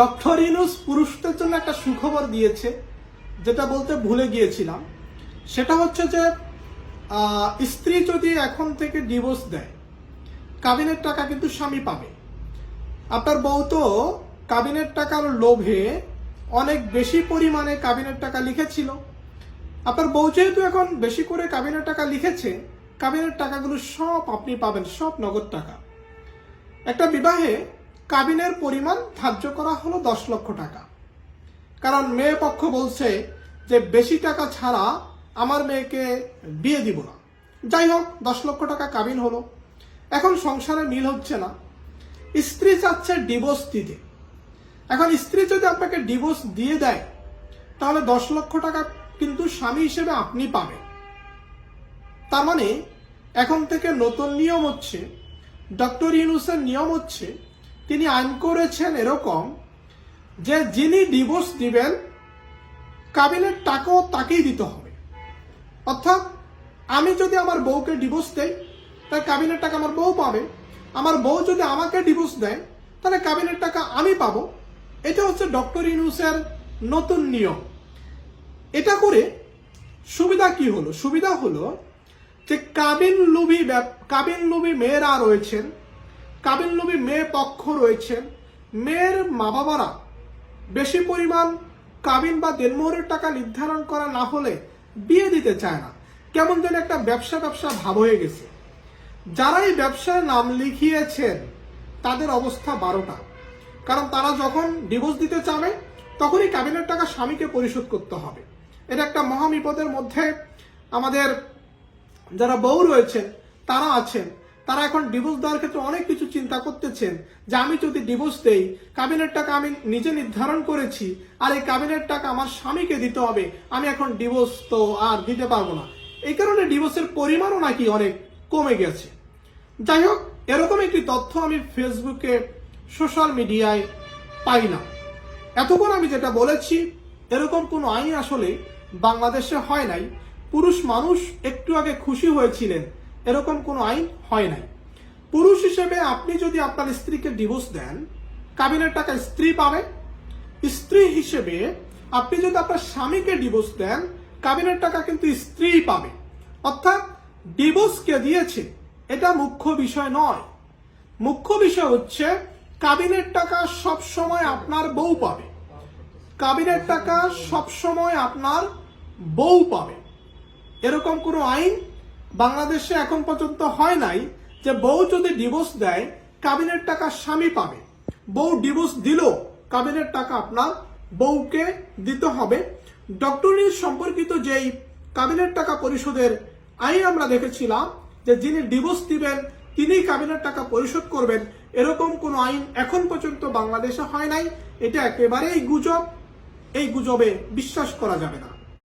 Doctor Yunus পুরুষদের জন্য একটা সুখবর দিয়েছে, যেটা বলতে ভুলে গিয়েছিলাম। সেটা হচ্ছে যে স্ত্রী যদি এখন থেকে ডিভোর্স দেয়, কাবিনের টাকা কিন্তু স্বামী পাবে। আপনার বউ তো কাবিনের টাকার লোভে অনেক বেশি পরিমাণে কাবিনের টাকা লিখেছিল। আপনার বউ যেহেতু এখন বেশি করে কাবিনের টাকা লিখেছে, কাবিনের টাকাগুলো সব আপনি পাবেন, সব নগদ টাকা। একটা বিবাহে কাবিনের পরিমাণ ধার্য করা হলো দশ লক্ষ টাকা। কারণ মেয়ে পক্ষ বলছে যে, বেশি টাকা ছাড়া আমার মেয়েকে বিয়ে দিব না। যাই হোক, দশ লক্ষ টাকা কাবিন হলো। এখন সংসারে মিল হচ্ছে না। স্ত্রী চাচ্ছে ডিভোর্স দিতে। এখন স্ত্রী যদি আপনাকে ডিভোর্স দিয়ে দেয়, তাহলে দশ লক্ষ টাকা কিন্তু স্বামী হিসেবে আপনি পাবেন। তার মানে এখন থেকে নতুন নিয়ম হচ্ছে, ডক্টর ইউনুসের নিয়ম হচ্ছে তিনি আইন করেছেন এরকম যে যিনি ডিভোর্স দিবেন কাবিনের টাকাও তাকেই দিতে হবে। অর্থাৎ আমি যদি আমার বউকে ডিভোর্স দেই, তাহলে কাবিনের টাকা আমার বউ পাবে। আমার বউ যদি আমাকে ডিভোর্স দেয়, তাহলে কাবিনের টাকা আমি পাবো। এটা হচ্ছে ডক্টর ইউনুসের নতুন নিয়ম। এটা করে সুবিধা কি হলো? সুবিধা হলো যে কাবিন লুবি কাবিন লুবি মেয়েরা রয়েছেন কাবিন নবী মেয়ে পক্ষ রয়েছেন। মেয়ের মা বাবারা বেশি পরিমাণ কাবিন বা দেনমোহরের টাকা নির্ধারণ করা না হলে বিয়ে দিতে চায় না। কেমন যেন একটা ব্যবসা ব্যবসা ভাব হয়ে গেছে। যারা এই ব্যবসায় নাম লিখিয়েছেন, তাদের অবস্থা বারোটা। কারণ তারা যখন ডিভোর্স দিতে চাবে, তখনই কাবিনের টাকা স্বামীকে পরিশোধ করতে হবে। এটা একটা মহা বিপদের মধ্যে আমাদের যারা বউ রয়েছেন, তারা আছেন। তারা এখন ডিভোর্স দেওয়ার ক্ষেত্রে অনেক কিছু চিন্তা করতেছেন যে আমি যদি ডিভোর্স দেই কাবিনের টাকা আমি নিজে নির্ধারণ করেছি আর এই কাবিনের টাকা আমার স্বামীকে দিতে হবে, আমি এখন ডিভোর্স তো আর দিতে পারব না। এই কারণে ডিভোর্সের পরিমাণও নাকি অনেক কমে গেছে। যাই হোক, এরকম একটি তথ্য আমি ফেসবুকে সোশ্যাল মিডিয়ায় পাই না। এতক্ষণ আমি যেটা বলেছি, এরকম কোনো আইন আসলে বাংলাদেশে হয় নাই। পুরুষ মানুষ একটু আগে খুশি হয়েছিলেন। এরকম কোনো আইন হয় নাই। পুরুষ হিসেবে আপনি যদি আপনার স্ত্রীকে ডিভোর্স দেন কাবিনের টাকা স্ত্রী পাবে। স্ত্রী হিসেবে আপনি যদি আপনার স্বামীকে ডিভোর্স দেন কাবিনের টাকা কিন্তু স্ত্রী পাবে। অর্থাৎ ডিভোর্স কে দিয়েছে, এটা মুখ্য বিষয় নয়। মুখ্য বিষয় হচ্ছে কাবিনের টাকা সব সময় আপনার বউ পাবে। কাবিনের টাকা সব সময় আপনার বউ পাবে। এরকম কোনো আইন বাংলাদেশে এখন পর্যন্ত হয় নাই যে বউ যদি ডিভোর্স দেয় কাবিনের টাকা স্বামী পাবে। বউ ডিভোর্স দিল কাবিনের টাকা আপনার বউকে দিতে হবে। ডক্টর নিউজ সম্পর্কিত যেই কাবিনের টাকা পরিশোধের আইন আমরা দেখেছিলাম, যে যিনি ডিভোর্স দিবেন তিনি কাবিনের টাকা পরিশোধ করবেন, এরকম কোনো আইন এখন পর্যন্ত বাংলাদেশে হয় নাই। এটা একেবারেই গুজব। এই গুজবে বিশ্বাস করা যাবে না।